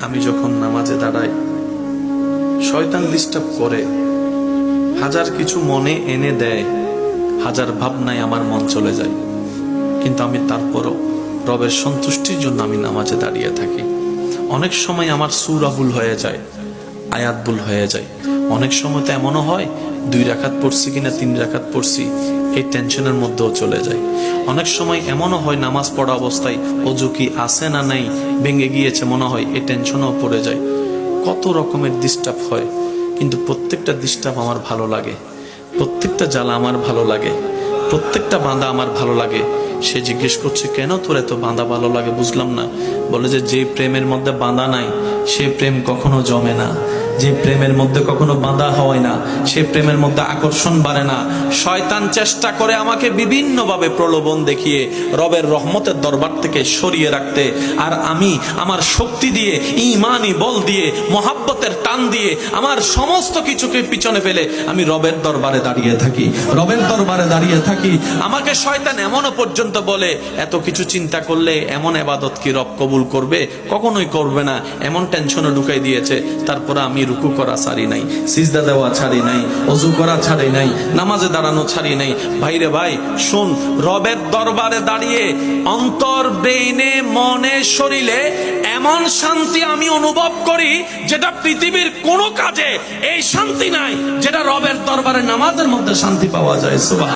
আমি যখন নামাজে দাঁড়াই, শয়তান ডিস্টার্ব করে। হাজার কিছু মনে এনে দেয়, হাজার ভাবনায় আমার মন চলে যায়। কিন্তু আমি তারপরও রবের সন্তুষ্টির জন্য আমি নামাজে দাঁড়িয়ে থাকি। অনেক সময় আমার সুরাবুল হয়ে যায় আয়াতবুল হয়ে যায়। অনেক সময় তো এমনও হয় দুই রাখাত পড়ছি কিনা তিন রাখাত পড়ছি, এই টেনশনের মধ্যেও চলে যায়। অনেক সময় এমনও হয় নামাজ পড়া অবস্থায় অজু কি আছে না নাই ভেঙে গিয়েছে মনে হয়, এই টেনশনও পড়ে যায়। কত রকমের ডিস্টার্ব হয়, কিন্তু প্রত্যেকটা ডিস্টার্ব আমার ভালো লাগে। প্রত্যেকটা জ্বালা আমার ভালো লাগে। প্রত্যেকটা বাঁধা আমার ভালো লাগে। সে জিজ্ঞেস করছে, কেন তোর এত বাঁধা ভালো লাগে? বুঝলাম না। বলে যে যে প্রেমের মধ্যে বাঁধা নাই সে প্রেম কখনো জমে না। যে প্রেমের মধ্যে কখনো বাঁধা হয় না, সে প্রেমের মধ্যে আকর্ষণ বাড়ে না। শয়তান চেষ্টা করে আমাকে বিভিন্নভাবে প্রলোভন দেখিয়ে, রবের রহমতের দরবার থেকে সরিয়ে রাখতে। আর আমি আমার শক্তি দিয়ে ইমানি বল দিয়ে, মহাব্বতের টান দিয়ে, আমার সমস্ত কিছুকে পিছনে ফেলে আমি রবের দরবারে দাঁড়িয়ে থাকি। রবের দরবারে দাঁড়িয়ে থাকি। আমাকে শয়তান এমনও পর্যন্ত বলে, এত কিছু চিন্তা করলে এমন এবাদত কি রব কবুল করবে? কখনোই করবে না। এমন টেনশনে ঢুকাই দিয়েছে। তারপরে আমি রুকু করা ছাড়ি নাই, সিজদা দেওয়া ছাড়ি নাই, অজু করা ছাড়ি নাই, নামাজে দাঁড়ানো ছাড়ি নাই। ভাইরে ভাই, শোন, রবের দরবারে দাঁড়িয়ে অন্তর, ব্রেইনে, মনে, শরীরে এমন শান্তি আমি অনুভব করি যেটা পৃথিবীর কোনো কাজে এই শান্তি নাই, যেটা রবের দরবারে নামাজের মধ্যে শান্তি পাওয়া যায়। সুবাহ